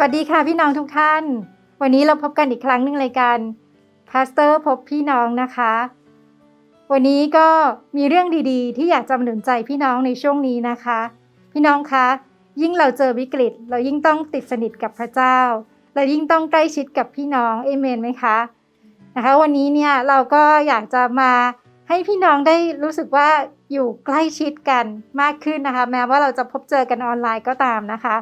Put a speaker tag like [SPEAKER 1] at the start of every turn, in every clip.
[SPEAKER 1] สวัสดีค่ะพี่น้องทุกท่าน วันนี้เราพบกันอีกครั้งหนึ่งรายการพาสเตอร์พบพี่น้องนะคะ วันนี้ก็มีเรื่องดีๆ ที่อยากจะมาหนุนใจพี่น้องในช่วงนี้นะคะ พี่น้องคะ ยิ่งเราเจอวิกฤต เรายิ่งต้องติดสนิทกับพระเจ้า เรายิ่งต้องใกล้ชิดกับพี่น้องเอเมนไหมคะนะคะ วันนี้เนี่ยเราก็อยากจะมาให้พี่น้องได้รู้สึกว่าอยู่ใกล้ชิดกันมากขึ้นนะคะ แม้ว่าเราจะพบเจอกันออนไลน์ก็ตามนะคะ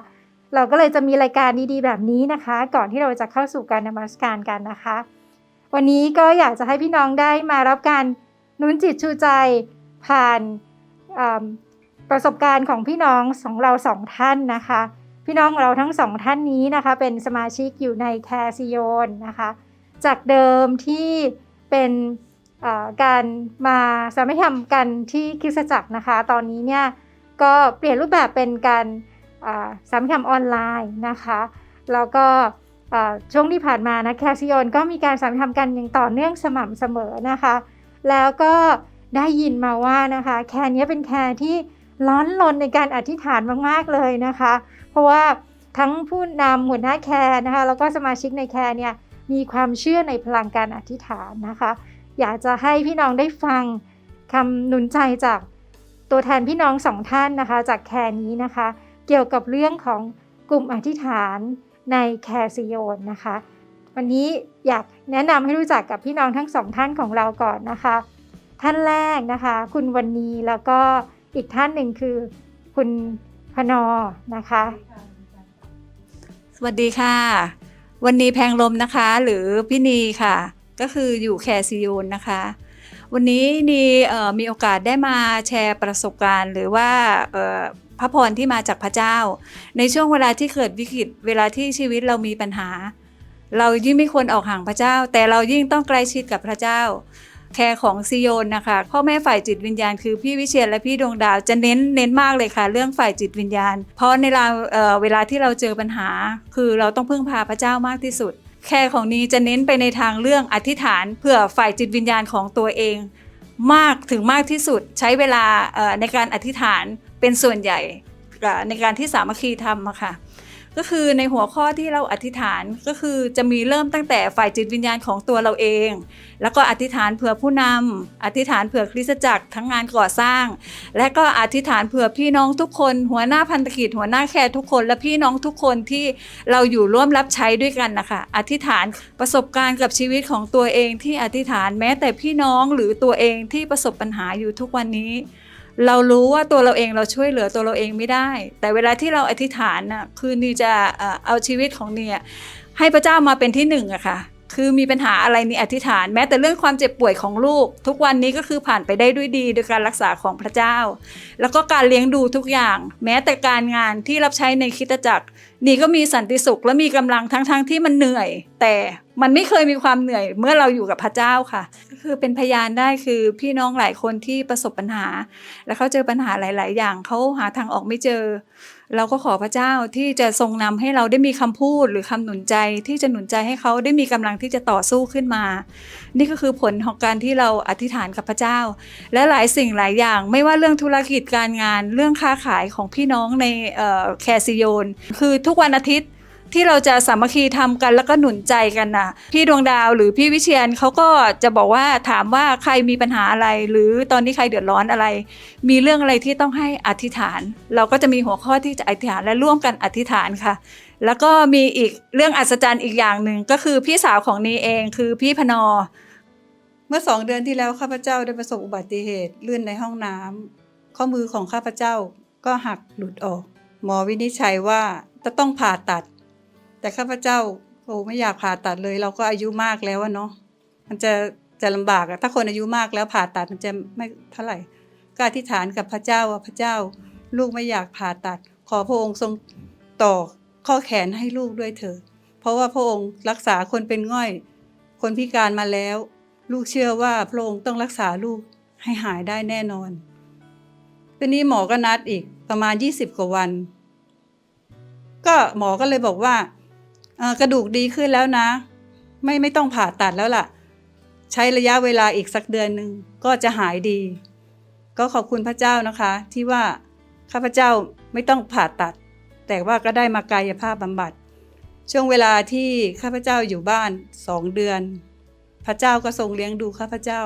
[SPEAKER 1] เราก็เลยจะมีรายการดีๆ แบบนี้นะคะ ก่อนที่เราจะเข้าสู่การนมัสการกันนะคะ วันนี้ก็อยากจะให้พี่น้องได้มารับการนุนจิตชูใจผ่านประสบการณ์ของพี่น้องของเราสองท่านนะคะ พี่น้องของเราทั้งสองท่านนี้นะคะ เป็นสมาชิกอยู่ในแคซิโยนนะคะ จากเดิมที่เป็นการมาสามัคคีกันที่คริสตจักรนะคะ ตอนนี้เนี่ยก็เปลี่ยนรูปแบบเป็นการ สามคำออนไลน์นะคะ แล้วก็ช่วงที่ผ่านมานะแคซิโยนก็มีการสามคำกันอย่างต่อเนื่องสม่ำเสมอนะคะ แล้วก็ได้ยินมาว่านะคะแคร์นี้เป็นแคร์ที่ร้อนรนในการอธิษฐานมาก ๆ เลยนะคะ เพราะว่าทั้งผู้นำหัวหน้าแคร์นะคะแล้วก็สมาชิกในแคร์เนี่ยมีความเชื่อในพลังการอธิษฐานนะคะ อยากจะให้พี่น้องได้ฟังคำหนุนใจจากตัวแทนพี่น้องสองท่านนะคะ จากแคร์นี้นะคะ เกี่ยวกับเรื่องของกลุ่มอธิษฐานในแคซิโยนนะคะ วันนี้อยากแนะนำให้รู้จักกับพี่น้องทั้งสองท่านของเราก่อนนะคะ ท่านแรกนะคะ คุณวันนีแล้วก็อีกท่านหนึ่งคือคุณพนอนะคะ
[SPEAKER 2] สวัสดีค่ะ วันนี้แพงลมนะคะ หรือพี่นีค่ะ ก็คืออยู่แคซิโยนนะคะวันนี้นีมีโอกาสได้มาแชร์ประสบการณ์ หรือว่า พระพรที่มาจากพระเจ้า ในช่วงเวลาที่เกิดวิกฤตเวลาที่ชีวิตเรามีปัญหา เรายิ่งไม่ควรออกห่างพระเจ้า แต่เรายิ่งต้องใกล้ชิดกับพระเจ้าแคร์ของซิโยนนะคะพ่อแม่ฝ่ายจิตวิญญาณคือพี่วิเชียรและพี่ดวงดาวจะเน้นเน้นมากเลยค่ะ เรื่องฝ่ายจิตวิญญาณ เพราะในเราเเวลาที่เราเจอปัญหา คือเราต้องพึ่งพาพระเจ้ามากที่สุด แคร์ของนี้จะเน้นไปในทางเรื่องอธิษฐานเพื่อฝ่ายจิตวิญญาณของตัวเอง มากถึงมากที่สุดใช้เวลาในการอธิษฐาน เป็นส่วนใหญ่ในการที่สามัคคีทำอะค่ะก็คือในหัวข้อที่เราอธิษฐานก็คือจะมีเริ่มตั้งแต่ฝ่ายจิตวิญญาณของตัวเราเอง แล้วก็อธิษฐานเผื่อผู้นำอธิษฐานเผื่อคริสตจักรทั้งงานก่อสร้าง และก็อธิษฐานเผื่อพี่น้องทุกคน หัวหน้าพันธกิจหัวหน้าแคร์ทุกคน และพี่น้องทุกคนที่เราอยู่ร่วมรับใช้ด้วยกันนะคะอธิษฐานประสบการณ์กับชีวิตของตัวเองที่อธิษฐานแม้แต่พี่น้องหรือตัวเองที่ประสบปัญหาอยู่ทุกวันนี้ เรารู้ว่าตัวเราเองเราช่วยเหลือตัวเราเองไม่ได้ แต่เวลาที่เราอธิษฐานน่ะคือนี่จะเอาชีวิตของเนี่ยให้พระเจ้ามาเป็นที่หนึ่งอะค่ะคือมีปัญหาอะไรนี่อธิษฐาน แม้แต่เรื่องความเจ็บป่วยของลูก ทุกวันนี้ก็คือผ่านไปได้ด้วยดีโดยการรักษาของพระเจ้า แล้วก็การเลี้ยงดูทุกอย่าง แม้แต่การงานที่รับใช้ในคิตจักรนี่ก็มีสันติสุขและมีกำลังทั้งๆทที่มันเหนื่อย แต่มันไม่เคยมีความเหนื่อยเมื่อเราอยู่กับพระเจ้าค่ะ ก็คือเป็นพยานได้คือพี่น้องหลายคนที่ประสบปัญหา แล้วเขาเจอปัญหาหลาย ๆ อย่างเขาหาทางออกไม่เจอ เราก็ขอพระเจ้าที่จะทรงนำให้เราได้มีคำพูดหรือคำหนุนใจ ที่จะหนุนใจให้เขาได้มีกำลังที่จะต่อสู้ขึ้นมา นี่ก็คือผลของการที่เราอธิษฐานกับพระเจ้า และหลายสิ่งหลายอย่าง ไม่ว่าเรื่องธุรกิจการงาน เรื่องค้าขายของพี่น้องในแคซิโยน คือทุกวันอาทิตย์ที่เราจะสามัคคีทำกันแล้วก็หนุนใจกันนะพี่ดวงดาวหรือพี่วิเชียนเขาก็จะบอกว่าถามว่าใครมีปัญหาอะไร หรือตอนนี้ใครเดือดร้อนอะไร มีเรื่องอะไรที่ต้องให้อธิษฐาน เราก็จะมีหัวข้อที่จะอธิษฐานและร่วมกันอธิษฐานค่ะ แล้วก็มีอีกเรื่องอัศจรรย์อีกอย่างหนึ่งก็คือพี่สาวของนีเองคือพี่พนอ
[SPEAKER 3] เมื่อสองเดือนที่แล้วข้าพเจ้าได้ประสบอุบัติเหตุลื่นในห้องน้ำข้อมือของข้าพเจ้าก็หักหลุดออก หมอวินิจฉัยว่าจะต้องผ่าตัด แต่ข้าพเจ้าโอ้ไม่อยากผ่าตัดเลย เราก็อายุมากแล้วเนาะมันจะจะลำบากอะถ้าคนอายุมากแล้วผ่าตัดมันจะไม่เท่าไหร่ก็อธิษฐานกับพระเจ้าว่าพระเจ้า ลูกไม่อยากผ่าตัด ขอพระองค์ทรงต่อข้อแขนให้ลูกด้วยเถิดเพราะว่าพระองค์รักษาคนเป็นง่อย คนพิการมาแล้ว ลูกเชื่อว่าพระองค์ต้องรักษาลูกให้หายได้แน่นอนทีนี้หมอก็นัดอีกประมาณ 20 กว่าวัน ก็หมอก็เลยบอกว่ากระดูกดีขึ้นแล้วนะ ไม่ไม่ต้องผ่าตัดแล้วล่ะ ใช้ระยะเวลาอีกสักเดือนหนึ่งก็จะหายดี ก็ขอบคุณพระเจ้านะคะ ที่ว่าข้าพเจ้าไม่ต้องผ่าตัด แต่ว่าก็ได้มากายภาพบำบัด ช่วงเวลาที่ข้าพเจ้าอยู่บ้านสองเดือน พระเจ้าก็ทรงเลี้ยงดูข้าพเจ้า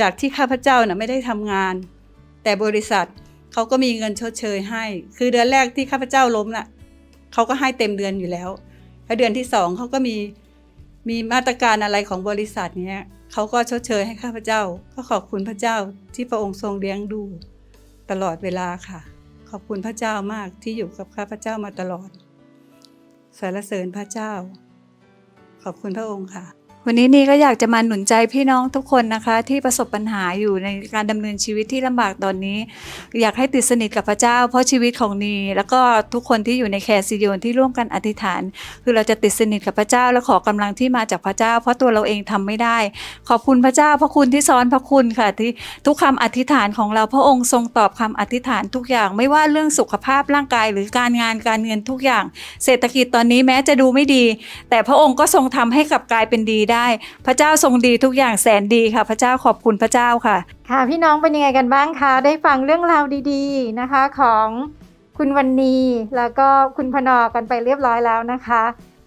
[SPEAKER 3] จากที่ข้าพเจ้าน่ะไม่ได้ทำงาน แต่บริษัทเขาก็มีเงินชดเชยให้ คือเดือนแรกที่ข้าพเจ้าล้มน่ะ เขาก็ให้เต็มเดือนอยู่แล้วแล้วเดือนที่สองเขาก็มีมีมาตรการอะไรของบริษัทเนี้ยเขาก็ชดเชยให้ข้าพเจ้า ก็ขอบคุณพระเจ้าที่พระองค์ทรงเลี้ยงดู ตลอดเวลาค่ะ ขอบคุณพระเจ้ามากที่อยู่กับข้าพเจ้ามาตลอดสรรเสริญพระเจ้า ขอบคุณพระองค์ค่ะ
[SPEAKER 2] วันนี้นี่ก็อยากจะมาหนุนใจพี่น้องทุกคนนะคะ ที่ประสบปัญหาอยู่ในการดำเนินชีวิตที่ลำบากตอนนี้ อยากให้ติดสนิทกับพระเจ้า เพราะชีวิตของนีแล้วก็ทุกคนที่อยู่ในแคร์ซิโยนที่ร่วมกันอธิษฐาน คือเราจะติดสนิทกับพระเจ้า และขอกำลังที่มาจากพระเจ้า เพราะตัวเราเองทำไม่ได้ ขอบคุณพระเจ้าพระคุณที่ซ้อนพระคุณค่ะที่ทุกคำอธิษฐานของเราพระองค์ทรงตอบคำอธิษฐานทุกอย่างไม่ว่าเรื่องสุขภาพร่างกายหรือการงานการเงินทุกอย่าง เศรษฐกิจตอนนี้แม้จะดูไม่ดี แต่พระองค์ก็ทรงทำให้กลับกลายเป็นดีได้พระเจ้าทรงดีทุกอย่างแสนดีค่ะ พระเจ้าขอบคุณพระเจ้าค่ะ
[SPEAKER 1] ค่ะพี่น้องเป็นยังไงกันบ้างคะได้ฟังเรื่องราวดีๆนะคะของคุณวันนีแล้วก็คุณพนอกันไปเรียบร้อยแล้วนะคะ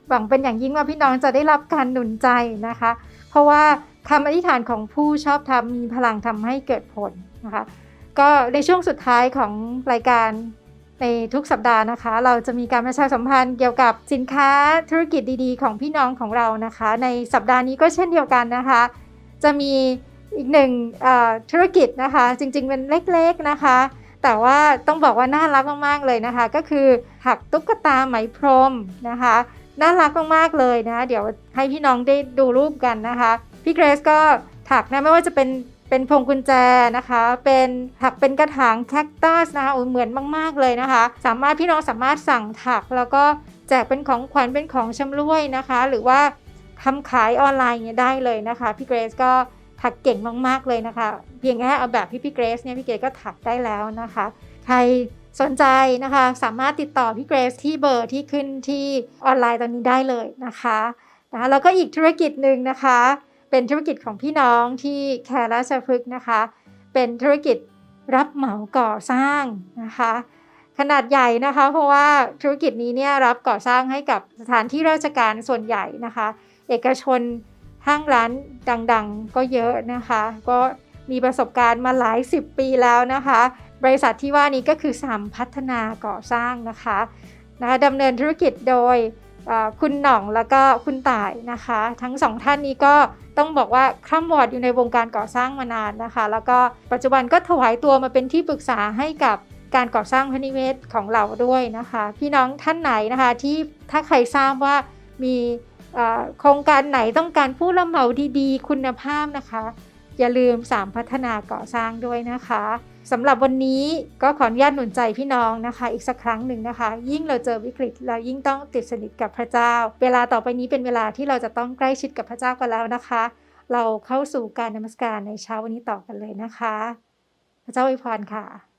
[SPEAKER 1] หวังเป็นอย่างยิ่งว่าพี่น้องจะได้รับการหนุนใจนะคะ เพราะว่าคำอธิษฐานของผู้ชอบธรรมมีพลังทำให้เกิดผลนะคะ ก็ในช่วงสุดท้ายของรายการ ในทุกสัปดาห์นะคะ เราจะมีการประชาสัมพันธ์เกี่ยวกับสินค้าธุรกิจดีๆ ของพี่น้องของเรานะคะ ในสัปดาห์นี้ก็เช่นเดียวกันนะคะ จะมีอีกหนึ่งธุรกิจนะคะ จริงๆเป็นเล็กๆนะคะ แต่ว่าต้องบอกว่าน่ารักมากๆเลยนะคะ ก็คือถักตุ๊กตาไหมพรมนะคะน่ารักมากๆเลยนะ เดี๋ยวให้พี่น้องได้ดูรูปกันนะคะ พี่เกรซก็ถักนะไม่ว่าจะเป็น เป็นพวงกุญแจนะคะ เป็นถักเป็นกระถางแคคตัสนะคะเหมือนมาก ๆ เลยนะคะ สามารถพี่น้องสามารถสั่งถักแล้วก็แจกเป็นของขวัญเป็นของชำร่วยนะคะ หรือว่าทำขายออนไลน์เนี่ยได้เลยนะคะ พี่เกรซก็ถักเก่งมาก ๆ เลยนะคะ เพียงแค่เอาแบบพี่พี่เกรซเนี่ยพี่เกรซก็ถักได้แล้วนะคะ ใครสนใจนะคะสามารถติดต่อพี่เกรซที่เบอร์ที่ขึ้นที่ออนไลน์ตอนนี้ได้เลยนะคะนะคะแล้วก็อีกธุรกิจหนึ่งนะคะ เป็นธุรกิจของพี่น้องที่แคร์ราชพฤกษ์นะคะ เป็นธุรกิจรับเหมาก่อสร้างนะคะ ขนาดใหญ่นะคะ เพราะว่าธุรกิจนี้เนี่ยรับก่อสร้างให้กับสถานที่ราชการส่วนใหญ่นะคะ เอกชนห้างร้านดังๆก็เยอะนะคะ ก็มีประสบการณ์มาหลายสิบปีแล้วนะคะ บริษัทที่ว่านี้ก็คือสามพัฒนาก่อสร้างนะคะนะคะดำเนินธุรกิจโดย คุณหน่องแล้วก็คุณต่ายนะคะ ทั้งสองท่านนี้ก็ต้องบอกว่าคร่ำวอดอยู่ในวงการก่อสร้างมานานนะคะ แล้วก็ปัจจุบันก็ถวายตัวมาเป็นที่ปรึกษาให้กับการก่อสร้างพนิเวศของเราด้วยนะคะ พี่น้องท่านไหนนะคะที่ถ้าใครทราบว่ามีโครงการไหนต้องการผู้รับเหมาดีๆ คุณภาพนะคะ อย่าลืม3พัฒนาก่อสร้างด้วยนะคะ สำหรับวันนี้ก็ขออนุญาตหนุนใจพี่น้องนะคะ อีกสักครั้งหนึ่งนะคะ ยิ่งเราเจอวิกฤตเรายิ่งต้องติดสนิทกับพระเจ้า เวลาต่อไปนี้เป็นเวลาที่เราจะต้องใกล้ชิดกับพระเจ้ากันแล้วนะคะ เราเข้าสู่การนมัสการในเช้าวันนี้ต่อกันเลยนะคะ พระเจ้าอวยพรค่ะ